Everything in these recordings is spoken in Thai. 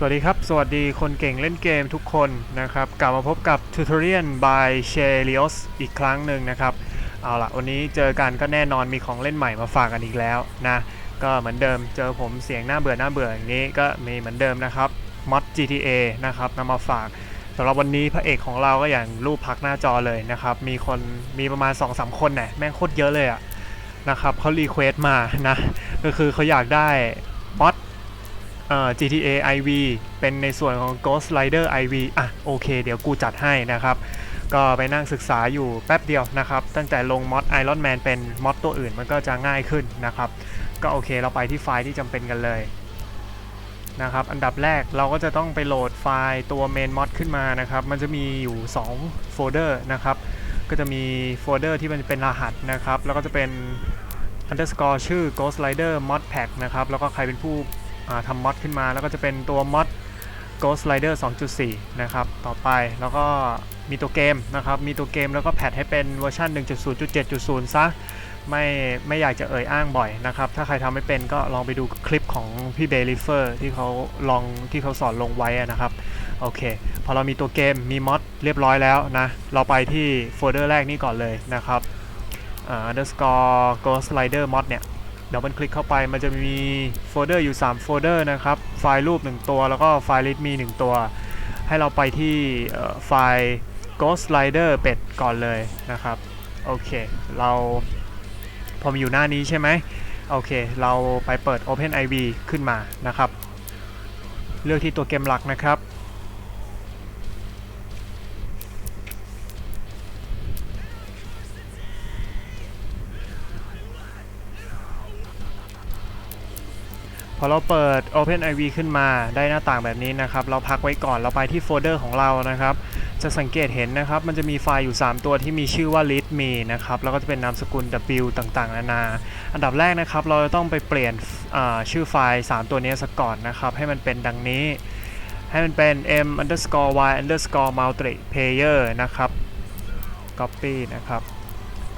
สวัสดีครับ สวัสดีคนเก่งเล่นเกมทุกคนนะครับ กลับมาพบกับ Tutorial by s h e l i o s อีกครั้งหนึ่งนะครับ เอาละวันนี้เจอกันก็แน่นอนมีของเล่นใหม่มาฝากกันอีกแล้วนะ ก็เหมือนเดิมเจอผมเสียงหน้าเบื่อหน้าเบื่ออย่างนี้ก็มีเหมือนเดิมนะครับมอด GTA นะครับนำมาฝากสำหรับวันนี้พระเอกของเราก็อย่างรูปพักหน้าจอเลยนะครับ มีคนมีประมาณ 2-3 คนเนี่ยแม่งโคตรเยอะเลยอะนะครับเขารีเควสต์มานะ ก็คือเขาอยากได้มอดเอ่อ GTA IV เป็นในส่วนของ Ghost Rider IV อะโอเค เดี๋ยวกูจัดให้นะครับ ก็ไปนั่งศึกษาอยู่แป๊บเดียวนะครับ ตั้งแต่ลงมอด Iron Man เป็นมอดตัวอื่นมันก็จะง่ายขึ้นนะครับ ก็โอเคเราไปที่ไฟล์ที่จำเป็นกันเลยนะครับ อันดับแรกเราก็จะต้องไปโหลดไฟล์ตัว main mod ขึ้นมานะครับ มันจะมีอยู่ 2 โฟลเดอร์นะครับ ก็จะมีโฟลเดอร์ที่มันเป็นรหัสนะครับ แล้วก็จะเป็น underscore ชื่อ Ghost Rider mod pack นะครับ แล้วก็ใครเป็นผู้ ทำมอดขึ้นมาแล้วก็จะเป็นตัวมอด Ghost Rider 2.4 นะครับ ต่อไปแล้วก็มีตัวเกมนะครับ มีตัวเกมแล้วก็แพทให้เป็นเวอร์ชัน1.0.7.0 ซะ ไม่ไม่อยากจะเอ่ยอ้างบ่อยนะครับ ถ้าใครทำไม่เป็นก็ลองไปดูคลิปของพี่เบลิเฟอร์ที่เขาลองที่เขาสอนลงไว้นะครับ โอเค พอเรามีตัวเกมมีมอดเรียบร้อยแล้วนะ เราไปที่โฟลเดอร์แรกนี่ก่อนเลยนะครับ underscore Ghost Rider mod เนี่ย เดับเบิลคลิกเข้าไปมันจะมีโฟลเดอร์อยู่ 3 โฟลเดอร์นะครับ ไฟล์รูป 1 ตัว แล้วก็ไฟล์ readme 1ตัว ให้เราไปที่ไฟล์ Ghost Rider เป็ดก่อนเลยนะครับ โอเค เราพอมีอยู่หน้านี้ใช่ไหมโอเค เราไปเปิด OpenIV ขึ้นมานะครับ เลือกที่ตัวเกมหลักนะครับ พอเราเปิด OpenIV ขึ้นมาได้หน้าต่างแบบนี้นะครับ เราพักไว้ก่อนเราไปที่โฟลเดอร์ของเรานะครับ จะสังเกตเห็นนะครับ มันจะมีไฟล์อยู่ 3 ตัวที่มีชื่อว่า readme นะครับ แล้วก็จะเป็นนามสกุล w ต่างๆ นานา อันดับแรกนะครับ เราจะต้องไปเปลี่ยนชื่อไฟล์ 3 ตัวนี้สักก่อนนะครับ ให้มันเป็นดังนี้ ให้มันเป็น m underscore y underscore multiplayer นะครับ copy นะครับ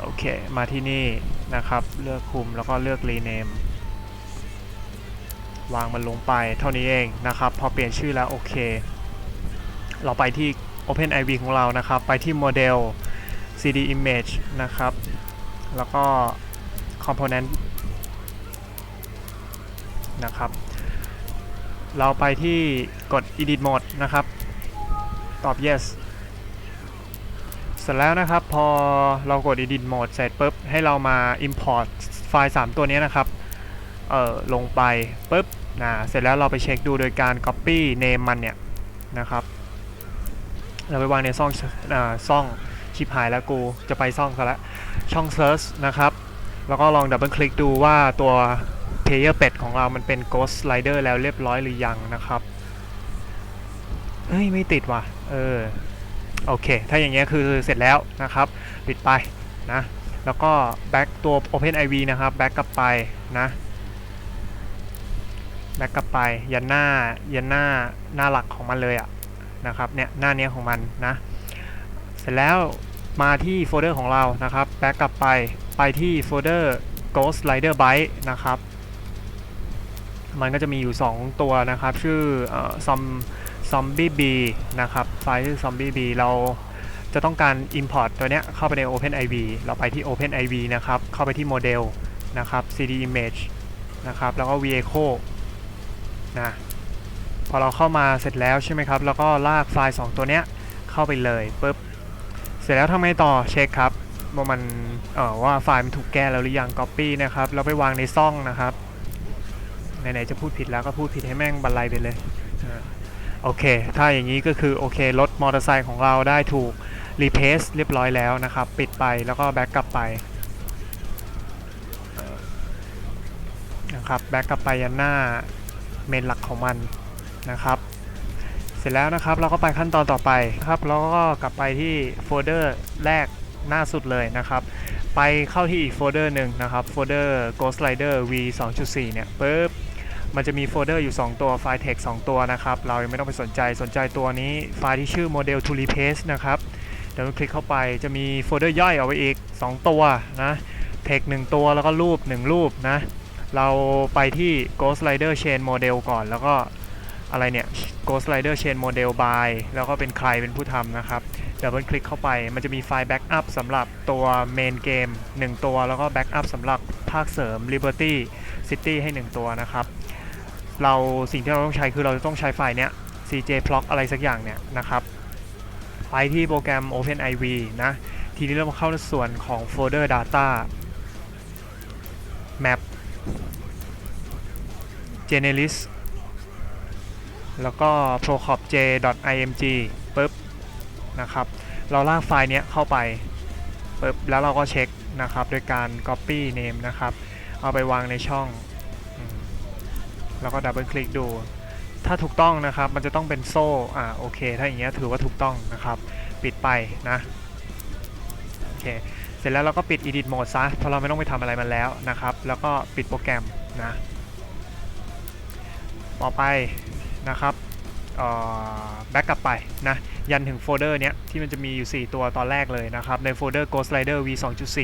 โอเค มาที่นี่นะครับ เลือกคุมแล้วก็เลือก rename วางมันลงไปเท่านี้เองนะครับ พอเปลี่ยนชื่อแล้วโอเค เราไปที่ OpenIV ของเรานะครับ ไปที่โมเดล CD Image นะครับ แล้วก็ Component นะครับ เราไปที่กด Edit Mode นะครับ ตอบ Yes เสร็จแล้วนะครับ พอเรากด Edit Mode เสร็จปุ๊บ ให้เรามา Import ไฟล์ 3 ตัวนี้นะครับ เอ่อ ลงไปปุ๊บ นะเสร็จแล้วเราไปเช็คดูโดยการ copy name มันเนี่ยนะครับ เราไปวางในซ่องอ่าซ่องชิปหายแล้วกูจะไปซ่องซะแล้วช่อง search นะครับ แล้วก็ลองดับเบิลคลิกดูว่าตัว player เป็ดของเรามันเป็น ghost rider แล้วเรียบร้อยหรือยังนะครับเฮ้ย ไม่ติดว่ะ เออ โอเค ถ้าอย่างเงี้ยคือเสร็จแล้วนะครับ ปิดไปนะ แล้วก็ back ตัว OpenIV นะครับ back กลับไปนะ แบ็กกลับไปยันหน้ายันหน้าหน้าหลักของมันเลยอะนะครับเนี่ยหน้าเนี้ยของมันนะเสร็จแล้วมาที่โฟลเดอร์ของเรานะครับแบ็กกลับไปไปที่โฟลเดอร์ Ghost Rider Byte นะครับ มันก็จะมีอยู่ 2 ตัวนะครับ ชื่อออ zombie B นะครับไฟล์ชื่อ Zombie B เราจะต้องการ Import ตัวเนี้ยเข้าไปใน OpenIV เราไปที่ OpenIV นะครับ เข้าไปที่โมเดลนะครับ CD Image นะครับ แล้วก็ Vehicle นะพอเราเข้ามาเสร็จแล้วใช่ไหมครับ แล้วก็ลากไฟล์ 2 ตัวเนี้ยเข้าไปเลยปุ๊บเสร็จแล้วทำไงต่อเช็คครับว่ามันเอ่อว่าไฟล์มันถูกแก้แล้วหรือยัง Copy นะครับแล้วไปวางในซ่องนะครับไหนๆจะพูดผิดแล้วก็พูดผิดให้แม่งบรรลัยไปเลยโอเค ถ้าอย่างนี้ก็คือโอเครถมอเตอร์ไซค์ของเราได้ถูกรีเพสเรียบร้อยแล้วนะครับ ปิดไปแล้วก็แบ็กกลับไปนะครับแบ็กกลับไปยันหน้า เมนหลักของมันนะครับ เสร็จแล้วนะครับเราก็ไปขั้นตอนต่อไปนะครับเราก็กลับไปที่โฟลเดอร์แรกหน้าสุดเลยนะครับ ไปเข้าที่อีกโฟลเดอร์หนึ่งนะครับโฟลเดอร์ Ghost Rider V 2.4 เนี่ยปุ๊บมันจะมีโฟลเดอร์อยู่ 2 ตัวไฟล์ text 2ตัวนะครับ เรายังไม่ต้องไปสนใจสนใจตัวนี้ไฟล์ที่ชื่อ model to replace นะครับ เดี๋ยวเราคลิกเข้าไปจะมีโฟลเดอร์ย่อยเอาไว้อีก 2 ตัวนะเทคหนึ่งตัวแล้วก็รูป 1 รูปนะ เราไปที่ Ghost Rider Chain Model ก่อน แล้วก็อะไรเนี่ย Ghost Rider Chain Model by แล้วก็เป็นใครเป็นผู้ทำนะครับดับเบิลคลิกเข้าไป มันจะมีไฟล์แบ็กอัพสำหรับตัวเมนเกม1 ตัว แล้วก็แบ็กอัพสำหรับภาคเสริม Liberty City ให้ 1 ตัวนะครับ เราสิ่งที่เราต้องใช้คือเราจะต้องใช้ไฟล์เนี้ย CJ Proc อะไรสักอย่างเนี่ยนะครับไปที่โปรแกรม OpenIV นะ ทีนี้เรามาเข้าในส่วนของโฟลเดอร์ Data Map generis แล้วก็ procopj.img ปึ๊บนะครับ เราลากไฟล์เนี้ยเข้าไปปึ๊บแล้วเราก็เช็คนะครับ โดยการ copy name นะครับ เอาไปวางในช่อง แล้วก็ดับเบิลคลิกดู ถ้าถูกต้องนะครับ มันจะต้องเป็นโซ่ อ่า โอเค ถ้าอย่างเงี้ยถือว่าถูกต้องนะครับ ปิดไปนะ โอเค เสร็จแล้วเราก็ปิด edit mode ซะ เพราะเราไม่ต้องไปทำอะไรมันแล้วนะครับ แล้วก็ปิดโปรแกรมนะ ต่อไปนะครับแบ็กกลับไปนะยันถึงโฟลเดอร์เนี้ยที่มันจะมีอยู่ 4 ตัวตอนแรกเลยนะครับ ในโฟลเดอร์ Ghost Rider v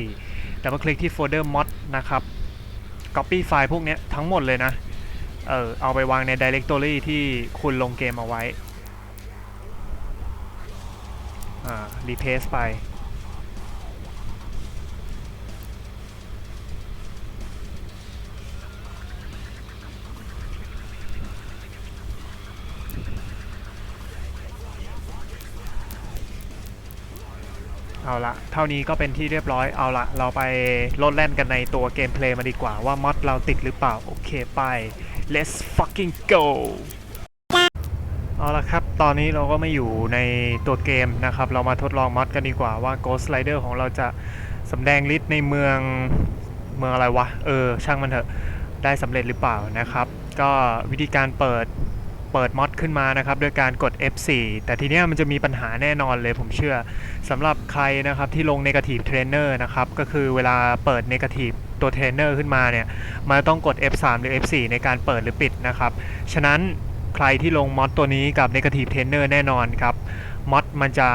2.4แล้วก็คลิกที่โฟลเดอร์ mod นะครับ copy ไฟล์พวกเนี้ยทั้งหมดเลยนะ เออเอาไปวางใน directory ที่คุณลงเกมเอาไว้ อ่า replace ไป เอาละเท่านี้ก็เป็นที่เรียบร้อยเอาละเราไปโลดแล่นกันในตัวเกมเพลย์มาดีกว่าว่ามอดเราติดหรือเปล่า โอเคไป let's fucking go เอาละครับ ตอนนี้เราก็ไม่อยู่ในตัวเกมนะครับ เรามาทดลองมอดกันดีกว่าว่า Ghost Rider ของเราจะสำแดงฤทธิ์ในเมืองเมืองอะไรวะ เออ ช่างมันเถอะ ได้สำเร็จหรือเปล่านะครับ ก็วิธีการเปิด ปิดมอดขึ้นมานะครับโดยการกด F4 แต่ทีเนี้ยมันจะมีปัญหาแน่นอนเลยผมเชื่อสำหรับใครนะครับที่ลง Negative Trainer นะครับก็คือเวลาเปิด Negative ตัว Trainer ขึ้นมาเนี่ยมันต้องกด F3 หรือ F4 ในการเปิดหรือปิดนะครับ ฉะนั้นใครที่ลงมอดตัวนี้กับ Negative Trainer แน่นอนครับมอดมันจะ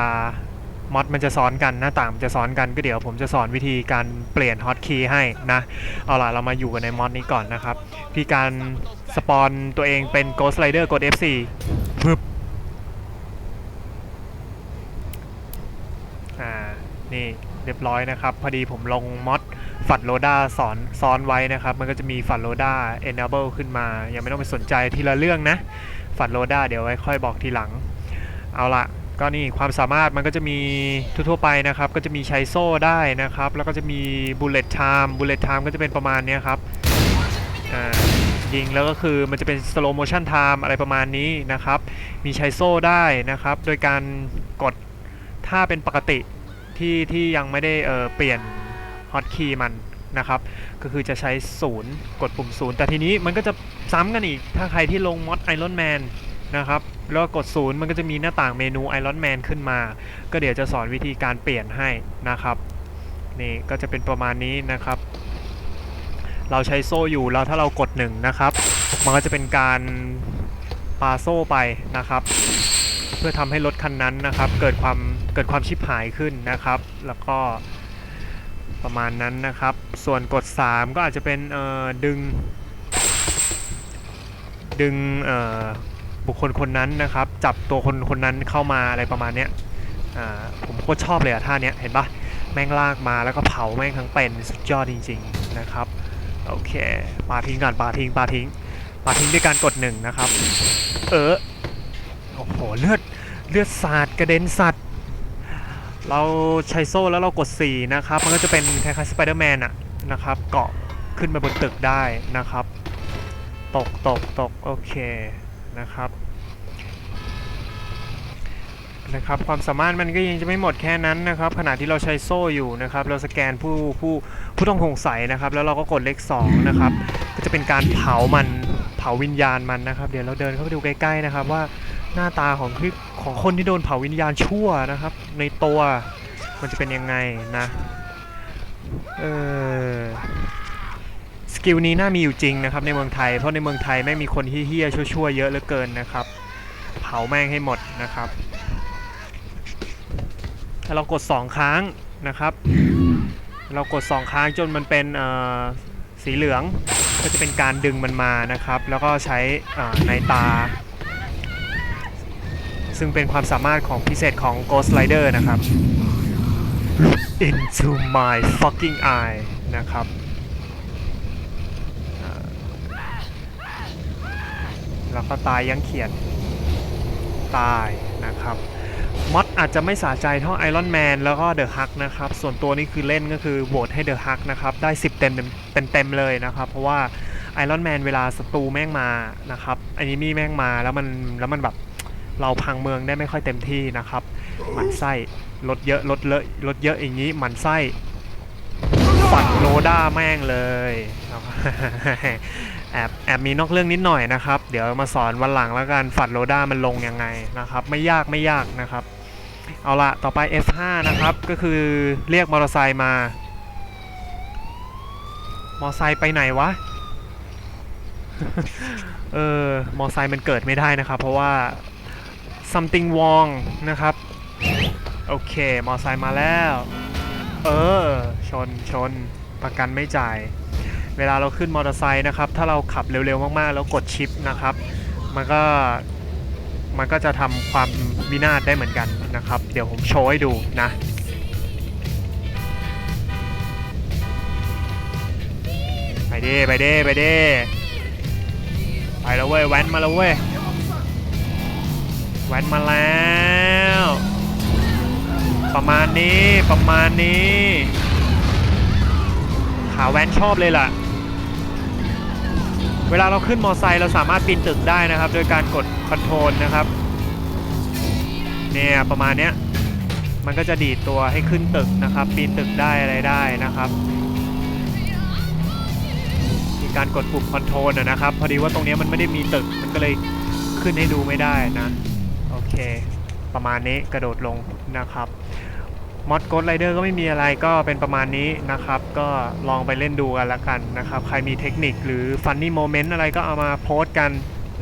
มอดมันจะซ้อนกันหน้าต่างมันจะซ้อนกันก็เดี๋ยวผมจะสอนวิธีการเปลี่ยนฮอตคีย์ให้นะ เอาล่ะ เรามาอยู่กันในมอดนี้ก่อนนะครับพี่การสปอนตัวเองเป็น Ghost Rider กด F4 ปึ๊บอ่านี่เรียบร้อยนะครับ พอดีผมลงมอดฝัดโลด้าสอนซ้อนไว้นะครับ มันก็จะมีฝัดโลด้า enable ขึ้นมา ยังไม่ต้องไปสนใจทีละเรื่องนะ ฝัดโลด้าเดี๋ยวไว้ค่อยบอกทีหลัง เอาละ ก็นี่ความสามารถมันก็จะมีทั่วๆไปนะครับ ก็จะมีใช้โซ่ได้นะครับ แล้วก็จะมี bullet time bullet time ก็จะเป็นประมาณนี้ครับยิงแล้วก็คือมันจะเป็น slow motion time อะไรประมาณนี้นะครับ มีใช้โซ่ได้นะครับ โดยการกดถ้าเป็นปกติที่ที่ยังไม่ได้เเปลี่ยน hotkey มันนะครับ ก็คือจะใช้ศูนย์กดปุ่มศูนย์แต่ทีนี้มันก็จะซ้ำกันอีกถ้าใครที่ลงมอด Iron Man นะครับ แล้วกดศูนย์มันก็จะมีหน้าต่างเมนู Iron Man ขึ้นมา ก็เดี๋ยวจะสอนวิธีการเปลี่ยนให้นะครับ นี่ก็จะเป็นประมาณนี้นะครับ เราใช้โซ่อยู่แล้วถ้าเรากดหนึ่งนะครับมันก็จะเป็นการปาโซ่ไปนะครับ เพื่อทำให้รถคันนั้นนะครับ เกิดความเกิดความชิบหายขึ้นนะครับ แล้วก็ประมาณนั้นนะครับ ส่วนกด 3 ก็อาจจะเป็นเออดึง ดึงเอ่อ บุคคลคนนั้นนะครับ จับตัวคนคนนั้นเข้ามาอะไรประมาณเนี้ยผมโคตรชอบเลยอะท่าเนี้ยเห็นปะแม่งลากมาแล้วก็เผาแม่งทั้งเป็นสุดยอดจริง ๆนะครับโอเคปาทิ้งก่อนปาทิ้งปาทิ้งปาทิ้งด้วยการกดหนึ่งนะครับ เออโอ้โหเลือดเลือดสาดกระเด็นสัตว์เราใช้โซ่แล้วเรากด 4 นะครับ มันก็จะเป็นคล้ายๆสไปเดอร์แมนอะนะครับ เกาะขึ้นไปบนตึกได้นะครับ ตกตกตกโอเค นะครับนะครับความสามารถมันก็ยังจะไม่หมดแค่นั้นนะครับขณะที่เราใช้โซ่อยู่นะครับเราสแกนผู้ผู้ผู้ต้องสงสัยนะครับ แล้วเราก็กดเลข2นะครับก็จะเป็นการเผามันเผาวิญญาณมันนะครับ เดี๋ยวเราเดินเข้าไปดูใกล้ๆนะครับ ว่าหน้าตาของที่ของคนที่โดนเผาวิญญาณชั่วนะครับ ในตัวมันจะเป็นยังไงนะเออ กิลนี้น่ามีอยู่จริงนะครับในเมืองไทย เพราะในเมืองไทยไม่มีคนที่เฮี้ยชั่วๆเยอะเหลือเกินนะครับ เผาแม่งให้หมดนะครับถ้าเรากด 2 ครั้งนะครับ เรากด 2 ครั้งจนมันเป็นเอ่อสีเหลืองก็จะเป็นการดึงมันมานะครับ แล้วก็ใช้อ่อในตา ซึ่งเป็นความสามารถของพิเศษของ Ghost Rider นะครับ Look into my fucking eye นะครับเอ่อ แล้วก็ตายยังเขียนตายนะครับมอดอาจจะไม่สะใจเท่าไอรอนแมนแล้วก็เดอะฮักนะครับ ส่วนตัวนี้คือเล่นก็คือโหวตให้เดอะฮักนะครับ ได้ 10 เต็มเต็มเต็มเลยนะครับ เพราะว่าไอรอนแมนเวลาศัตรูแม่งมานะครับอันนี้มีแม่งมาแล้วมันแล้วมันแบบเราพังเมืองได้ไม่ค่อยเต็มที่นะครับหมันไส้ลดเยอะลดเลอะลดเยอะอย่างนี้หมันไส้ฝันโลด้าแม่งเลย แอบแอบมีนอกเรื่องนิดหน่อยนะครับ เดี๋ยวมาสอนวันหลังแล้วกันฝัดโลด้ามันลงยังไงนะครับไม่ยากไม่ยากนะครับ เอาละต่อไป F5 นะครับก็คือเรียกมอเตอร์ไซค์มา มอเตอร์ไซค์ไปไหนวะเออมอเตอร์ไซค์มันเกิดไม่ได้นะครับ เพราะว่า something wrong นะครับ โอเค มอเตอร์ไซค์มาแล้ว เออ ชนชนประกันไม่จ่าย เวลาเราขึ้นมอเตอร์ไซค์นะครับ ถ้าเราขับเร็วๆมากๆ แล้วกดชิปนะครับ มันก็มันก็จะทำความวินาศได้เหมือนกันนะครับ เดี๋ยวผมโชว์ให้ดูนะไปเดิไปเดิไปเดิไปแล้วเว้ยแว้นมาแล้วเว้ยแว้นมาแล้ว ประมาณนี้ประมาณนี้ขาแว้นชอบเลยล่ะ เวลาเราขึ้นมอไซค์เราสามารถปีนตึกได้นะครับ โดยการกดคอนโทรลนะครับ เนี่ยประมาณเนี้ย มันก็จะดีดตัวให้ขึ้นตึกนะครับ ปีนตึกได้อะไรได้นะครับ มีการกดปุ่มคอนโทรลนะครับ พอดีว่าตรงนี้มันไม่ได้มีตึก มันก็เลยขึ้นให้ดูไม่ได้นะ โอเค ประมาณนี้กระโดดลงนะครับ มอด Ghost Rider ก็ไม่มีอะไรก็เป็นประมาณนี้นะครับ ก็ลองไปเล่นดูกันละกันนะครับ ใครมีเทคนิคหรือ Funny Moment อะไรก็เอามาโพสต์กัน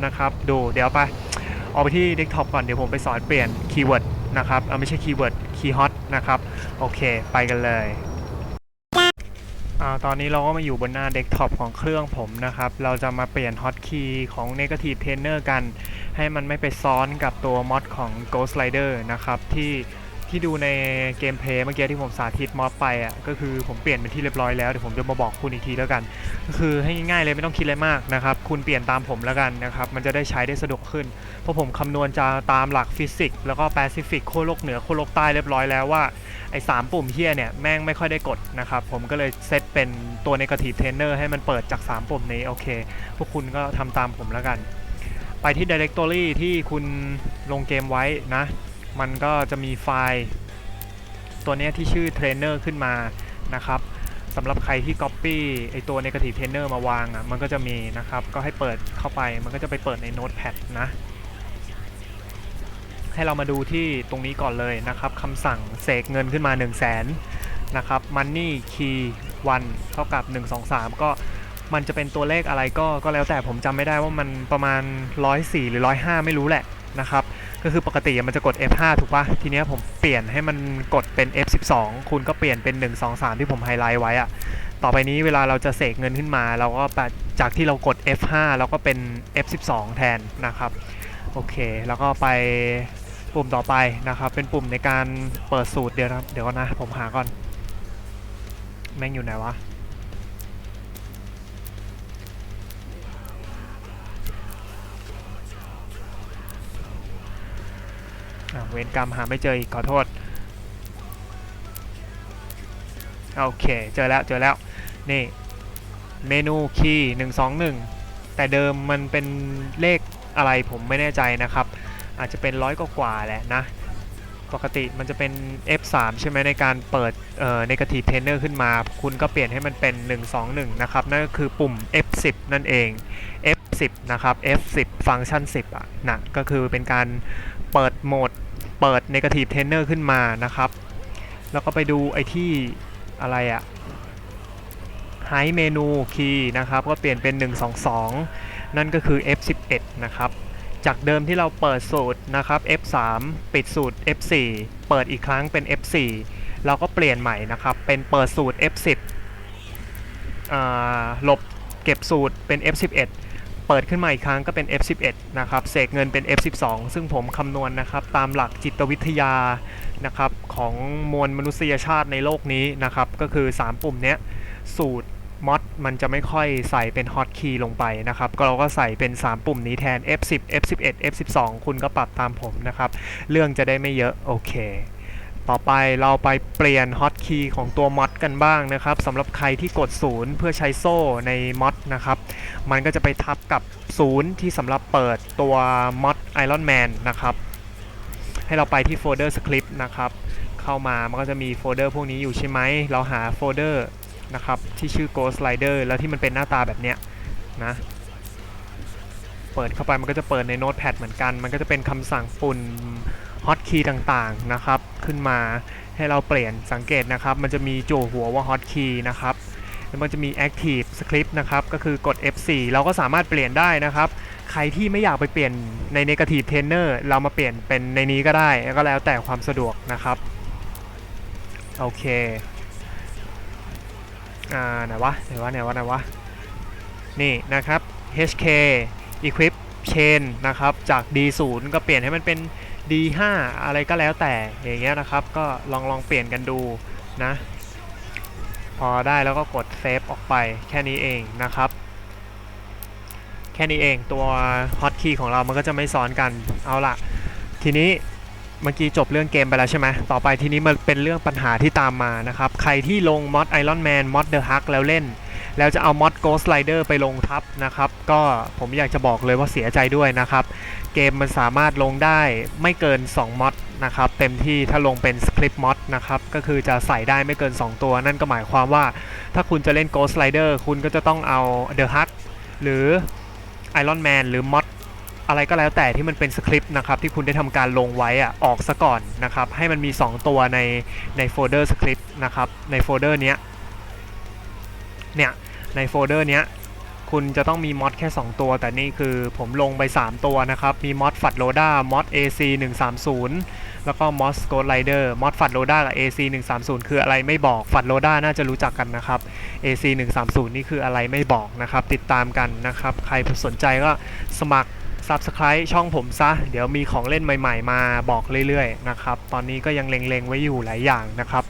นะครับดูเดี๋ยวไปออกไปที่เดสก์ท็อปก่อนเดี๋ยวผมไปสอนเปลี่ยนคีย์เวิร์ดนะครับเอาไม่ใช่คีย์เวิร์ดคีย์ฮอตนะครับ โอเคไปกันเลยอาตอนนี้เราก็มาอยู่บนหน้าเดสก์ท็อปของเครื่องผมนะครับ เราจะมาเปลี่ยนฮอตคีย์ของ Negative Trainer กัน ให้มันไม่ไปซ้อนกับตัวมอดของ Ghost Rider นะครับที่ ที่ดูในเกมเพลย์เมื่อกี้ที่ผมสาธิตมอดไปอะก็คือผมเปลี่ยนเป็นที่เรียบร้อยแล้วเดี๋ยวผมจะมาบอกคุณอีกทีแล้วกัน ก็คือให้ง่ายๆเลยไม่ต้องคิดอะไรมากนะครับคุณเปลี่ยนตามผมแล้วกันนะครับมันจะได้ใช้ได้สะดวกขึ้น เพราะผมคำนวณจะตามหลักฟิสิกส์แล้วก็แปซิฟิกโคโลกเหนือโคโลกใต้เรียบร้อยแล้วว่าไอ้สามปุ่มเฮียเนี่ยแม่งไม่ค่อยได้กดนะครับผมก็เลยเซตเป็นตัว negative trainer ให้มันเปิดจาก 3 ปุ่มนี้โอเค พวกคุณก็ทำตามผมแล้วกัน ไปที่ directory ที่คุณลงเกมไว้นะ มันก็จะมีไฟล์ตัวนี้ที่ชื่อ trainer ขึ้นมานะครับสำหรับใครที่ copy ไอตัว negative trainer มาวางอะมันก็จะมีนะครับ ก็ให้เปิดเข้าไปมันก็จะไปเปิดใน notepad นะ ให้เรามาดูที่ตรงนี้ก่อนเลยนะครับคำสั่งเสกเงินขึ้นมา 1 0 0 0 0แสนนะครับ money key 1เท่ากับ 1 2 3 ก็มันจะเป็นตัวเลขอะไรก็ก็แล้วแต่ผมจำไม่ได้ว่ามันประมาณ 104 หรือ 105 ไม่รู้แหละนะครับ ก็คือปกติมันจะกด F5 ถูกปะทีเนี้ยผมเปลี่ยนให้มันกดเป็น F12 คุณก็เปลี่ยนเป็น 1 2 3 ที่ผมไฮไลท์ไว้อะต่อไปนี้เวลาเราจะเสกเงินขึ้นมา เราก็จากที่เรากด F5 เราก็เป็น F12 แทนนะครับโอเค แล้วก็ไปปุ่มต่อไปนะครับ เป็นปุ่มในการเปิดสูตรเดี๋ยวนะครับเดี๋ยวก่อนนะ ผมหาก่อน แม่งอยู่ไหนวะ เวรกรรมหาไม่เจออีกขอโทษ โอเค เจอแล้วเจอแล้ว นี่เมนูคีย์121แต่เดิมมันเป็นเลขอะไรผมไม่แน่ใจนะครับ อาจจะเป็นร้อยกว่าแหละนะ ปกติมันจะเป็น F3 ใช่ไหมในการเปิดเอ่อ negative trainer ขึ้นมา คุณก็เปลี่ยนให้มันเป็น 121 นะครับ นั่นก็คือปุ่ม F10 นั่นเอง F10 นะครับ F10 ฟังก์ชัน 10 อะนะก็คือเป็นการเปิดโหมด เปิด negative trainer ขึ้นมานะครับ แล้วก็ไปดูไอที่อะไรอะ high menu key นะครับ ก็เปลี่ยนเป็น 122 นั่นก็คือ F11 นะครับ จากเดิมที่เราเปิดสูตรนะครับ F3 ปิดสูตร F4 เปิดอีกครั้งเป็น F4 เราก็เปลี่ยนใหม่นะครับ เป็นเปิดสูตร F10 อ่าลบเก็บสูตรเป็น F11 เปิดขึ้นมาอีกครั้งก็เป็น F11 นะครับเสกเงินเป็น F12 ซึ่งผมคำนวณนะครับตามหลักจิตวิทยานะครับของมวลมนุษยชาติในโลกนี้นะครับก็คือ 3 ปุ่มเนี้ยสูตรมอดมันจะไม่ค่อยใส่เป็นฮอตคีย์ลงไปนะครับ ก็เราก็ใส่เป็น 3 ปุ่มนี้แทน F10 F11 F12 คุณก็ปรับตามผมนะครับ เรื่องจะได้ไม่เยอะ โอเค ต่อไปเราไปเปลี่ยนฮอตคีย์ของตัวมอดกันบ้างนะครับสำหรับใครที่กดศูนย์เพื่อใช้โซ่ในมอดนะครับ มันก็จะไปทับกับศูนย์ที่สำหรับเปิดตัวมอด Iron Man นะครับ ให้เราไปที่โฟลเดอร์สคริปต์นะครับ เข้ามามันก็จะมีโฟลเดอร์พวกนี้อยู่ใช่ไหม เราหาโฟลเดอร์นะครับ ที่ชื่อ Ghost Rider แล้วที่มันเป็นหน้าตาแบบเนี้ยนะเปิดเข้าไปมันก็จะเปิดในโน้ตแพดเหมือนกัน มันก็จะเป็นคำสั่งปุ่น ฮอตคีย์ต่างๆนะครับ ขึ้นมาให้เราเปลี่ยนสังเกตนะครับ มันจะมีจั่วหัวว่าฮอตคีย์นะครับแล้วมันจะมี Active Script นะครับ ก็คือกด F4 เราก็สามารถเปลี่ยนได้นะครับ ใครที่ไม่อยากไปเปลี่ยนใน Negative Trainer เรามาเปลี่ยนเป็นในนี้ก็ได้ ก็แล้วแต่ความสะดวกนะครับ โอเค อ่า ไหนวะ ไหนวะ ไหนวะ ไหนวะ นี่นะครับ HK Equip Chain นะครับ จาก D0 ก็เปลี่ยนให้มันเป็น D5 อะไรก็แล้วแต่อย่างเงี้ยนะครับ ก็ลองลองเปลี่ยนกันดูนะ พอได้แล้วก็กดเซฟออกไปแค่นี้เองนะครับ แค่นี้เองตัวฮอตคีย์ของเรามันก็จะไม่ซ้อนกันเอาละทีนี้เมื่อกี้จบเรื่องเกมไปแล้วใช่ไหม ต่อไปทีนี้มันเป็นเรื่องปัญหาที่ตามมานะครับ ใครที่ลงมอด Iron Man มอด The Hulk แล้วเล่น แล้วจะเอามอด Ghost Rider ไปลงทับนะครับ ก็ผมอยากจะบอกเลยว่าเสียใจด้วยนะครับ เกมมันสามารถลงได้ไม่เกิน 2มอดนะครับ เต็มที่ถ้าลงเป็นสคริปต์มอดนะครับ ก็คือจะใส่ได้ไม่เกิน 2 ตัว นั่นก็หมายความว่า ถ้าคุณจะเล่น Ghost Rider คุณก็จะต้องเอา The Hulk หรือ Iron Man หรือมอดอะไรก็แล้วแต่ที่มันเป็นสคริปต์นะครับที่คุณได้ทำการลงไว้อะออกซะก่อนนะครับให้มันมี 2 ตัวในในโฟลเดอร์สคริปต์นะครับในโฟลเดอร์เนี้ย เนี่ยในโฟลเดอร์เนี้ยคุณจะต้องมีมอดแค่ 2 ตัว แต่นี่คือผมลงไป 3 ตัวนะครับ มีมอดฟัดโลด้ามอด AC 130 แล้วก็มอสโกดไลเดอร์มอดฟัดโลด้ากับ AC 130 คืออะไรไม่บอกฟัดโลด้าน่าจะรู้จักกันนะครับ AC 130 นี่คืออะไรไม่บอกนะครับ ติดตามกันนะครับ ใครสนใจก็สมัคร Subscribe ช่องผมซะ เดี๋ยวมีของเล่นใหม่ๆ มาบอกเรื่อยๆนะครับ ตอนนี้ก็ยังเล็งๆไว้อยู่หลายอย่างนะครับ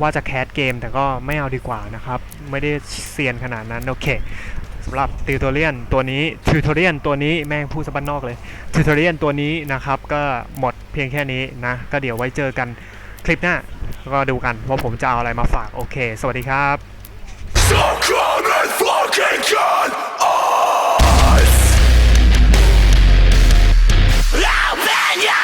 ว่าจะแคสเกมแต่ก็ไม่เอาดีกว่านะครับ ไม่ได้เซียนขนาดนั้น โอเคสำหรับติวทอเรียนตัวนี้ทิวทอเรียนตัวนี้แม่งพูดสะบันนอกเลยทิวทอเรียนตัวนี้นะครับ ก็หมดเพียงแค่นี้นะ ก็เดี๋ยวไว้เจอกันคลิปหน้า ก็ดูกันว่าผมจะเอาอะไรมาฝาก โอเค สวัสดีครับ Yeah!